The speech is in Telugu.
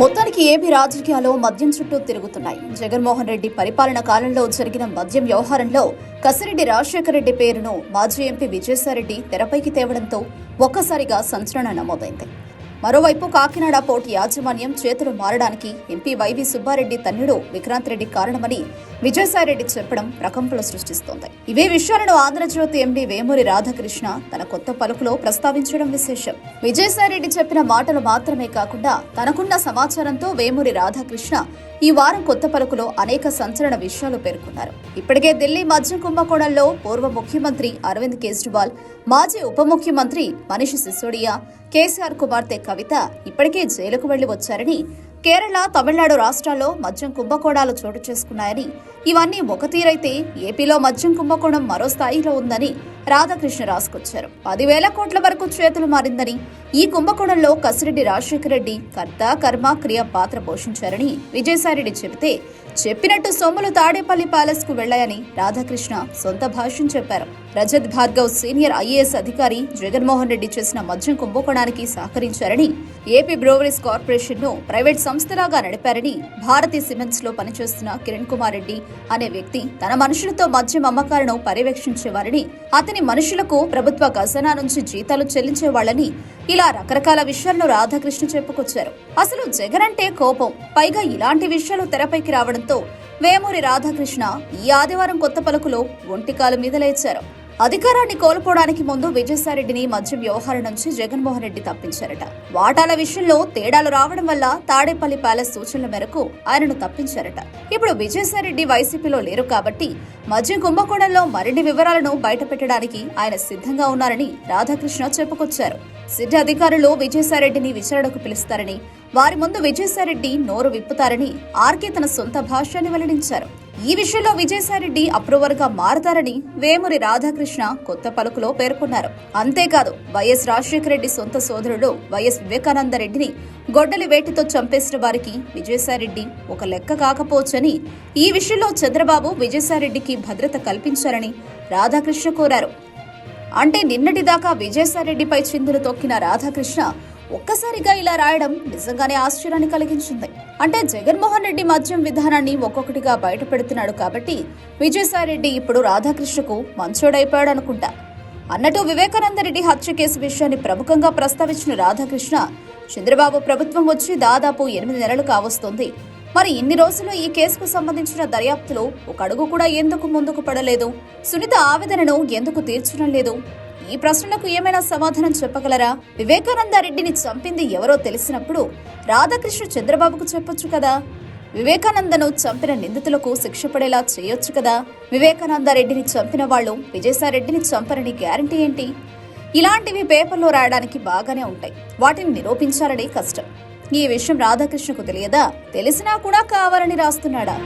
మొత్తానికి ఏపీ రాజకీయాలు మద్యం చుట్టూ తిరుగుతున్నాయి. జగన్మోహన్ రెడ్డి పరిపాలన కాలంలో జరిగిన మద్యం వ్యవహారంలో కసిరెడ్డి రాజశేఖర రెడ్డి పేరును మాజీ ఎంపీ విజయసాయిరెడ్డి తెరపైకి తేవడంతో ఒక్కసారిగా సంచలన నమోదైంది. మరోవైపు కాకినాడ పోటీ యాజమాన్యం చేతులు మారడానికి ఎంపీ వైవి సుబ్బారెడ్డి తన్నుడు విక్రాంత్ రెడ్డి కారణమని విజయసాయిరెడ్డి చెప్పడం ప్రకంపలు సృష్టిస్తోంది. ఇవే విషయాలను ఆంధ్రజ్యోతి ఎండి వేమూరి రాధాకృష్ణ తన కొత్త పలుకులో ప్రస్తావించడం విశేషం. విజయసాయిరెడ్డి చెప్పిన మాటలు మాత్రమే కాకుండా తనకున్న సమాచారంతో వేమూరి రాధాకృష్ణ ఈ వారం కొత్త పలుకులో అనేక సంచలన విషయాలు పేర్కొన్నారు. ఇప్పటికే ఢిల్లీ మద్యం కుంభకోణంలో పూర్వ ముఖ్యమంత్రి అరవింద్ కేజ్రీవాల్ మాజీ ఉప ముఖ్యమంత్రి మనీష్ సిసోడియా కేసీఆర్ కుమార్తె కవిత ఇప్పటికే జైలుకు వెళ్ళి వచ్చారని కేరళ తమిళనాడు రాష్ట్రాల్లో మద్యం కుంభకోణాలు చోటు చేసుకున్నాయని. ఇవన్నీ ఒక తీరైతే ఏపీలో మద్యం కుంభకోణం మరో స్థాయిలో ఉందని రాధాకృష్ణ రాసుకొచ్చారు. పదివేల కోట్ల వరకు చేతులు మారిందని ఈ కుంభకోణంలో కసిరెడ్డి రాజశేఖర రెడ్డి కర్త కర్మ క్రియ పాత్ర పోషించారని విజయసాయిరెడ్డి చెబితే చెప్పినట్టు సొమ్ములు తాడేపల్లి ప్యాలెస్కు వెళ్ళాయని రాధాకృష్ణ సొంత భాష్యం చెప్పారు. రజత్ భార్గవ్ సీనియర్ ఐఏఎస్ అధికారి జగన్మోహన్ రెడ్డి చేసిన మద్యం కుంభకోణానికి సహకరించారని ఏపీ బ్రోవరీస్ కార్పొరేషన్ను ప్రైవేట్ సంస్థలాగా నడిపారని భారతీ సిమెంట్స్లో పనిచేస్తున్న కిరణ్ కుమార్ రెడ్డి అనే వ్యక్తి తన మనుషులతో మద్యం అమ్మకాలను పర్యవేక్షించేవారని అతని మనుషులకు ప్రభుత్వ ఖజానా నుంచి జీతాలు చెల్లించేవాళ్ళని ఇలా రకరకాల విషయాలను రాధాకృష్ణ చెప్పుకొచ్చారు. అసలు జగన్ అంటే కోపం. పైగా ఇలాంటి విషయాలు తెరపైకి రావడంతో వేమూరి రాధాకృష్ణ ఈ ఆదివారం కొత్త పలుకులో ఒంటికాలు మీద లేచారు. అధికారాన్ని కోల్పోవడానికి ముందు విజయసాయిరెడ్డిని మద్యం వ్యవహారం నుంచి జగన్మోహన్ రెడ్డి తప్పించారట. వాటాల విషయంలో తేడాలు రావడం వల్ల తాడేపల్లి ప్యాలెస్ సూచనల మేరకు ఆయనను తప్పించారట. ఇప్పుడు విజయసాయిరెడ్డి వైసీపీలో లేరు కాబట్టి మద్యం కుంభకోణంలో మరిన్ని వివరాలను బయటపెట్టడానికి ఆయన సిద్ధంగా ఉన్నారని రాధాకృష్ణ చెప్పుకొచ్చారు. సిట్ అధికారులు విజయసాయిరెడ్డిని విచారణకు పిలుస్తారని వారి ముందు విజయసాయిరెడ్డి నోరు విప్పుతారని ఆర్కే తన సొంత భాష్యాన్ని వెల్లడించారు. ఈ విషయంలో విజయసాయిరెడ్డి అప్రూవర్గా మారతారని వేమూరి రాధాకృష్ణ కొత్త పలుకులో పేర్కొన్నారు. అంతేకాదు వైఎస్ రాజశేఖర రెడ్డి సొంత సోదరుడు వైఎస్ వివేకానంద రెడ్డిని గొడ్డలి వేటితో చంపేసిన వారికి విజయసాయిరెడ్డి ఒక లెక్క కాకపోవచ్చని ఈ విషయంలో చంద్రబాబు విజయసాయిరెడ్డికి భద్రత కల్పించారని రాధాకృష్ణ కోరారు. అంటే నిన్నటిదాకా విజయసాయిరెడ్డిపై చిందులు తొక్కిన రాధాకృష్ణ ఒక్కసారిగా ఇలా రాయడం నిజంగానే ఆశ్చర్యాన్ని కలిగించింది. అంటే జగన్మోహన్ రెడ్డి మద్యం విధానాన్ని ఒక్కొక్కటిగా బయట పెడుతున్నాడు కాబట్టి విజయసాయిరెడ్డి ఇప్పుడు రాధాకృష్ణకు మంచోడైపోయాడు అనుకుంటా. అన్నట్టు వివేకానంద రెడ్డి హత్య కేసు విషయాన్ని ప్రముఖంగా ప్రస్తావించిన రాధాకృష్ణ చంద్రబాబు ప్రభుత్వం వచ్చి దాదాపు ఎనిమిది నెలలు కావస్తోంది. మరి ఇన్ని రోజులు ఈ కేసుకు సంబంధించిన దర్యాప్తులో ఒక అడుగు కూడా ఎందుకు ముందుకు పడలేదు? సునీత ఆవేదనను ఎందుకు తీర్చడం లేదు? ఈ ప్రశ్నలకు ఏమైనా సమాధానం చెప్పగలరా? వివేకానంద రెడ్డిని చంపింది ఎవరో తెలిసినప్పుడు రాధాకృష్ణ చంద్రబాబుకు చెప్పొచ్చు కదా? వివేకానందను చంపిన నిందితులకు శిక్ష పడేలా చేయొచ్చు కదా? వివేకానంద రెడ్డిని చంపిన వాళ్ళు విజయసాయిరెడ్డిని చంపరని గ్యారంటీ ఏంటి? ఇలాంటివి పేపర్లో రాయడానికి బాగానే ఉంటాయి. వాటిని నిరూపించాలని కష్టం. ఈ విషయం రాధాకృష్ణకు తెలియదా? తెలిసినా కూడా కావాలని రాస్తున్నాడా?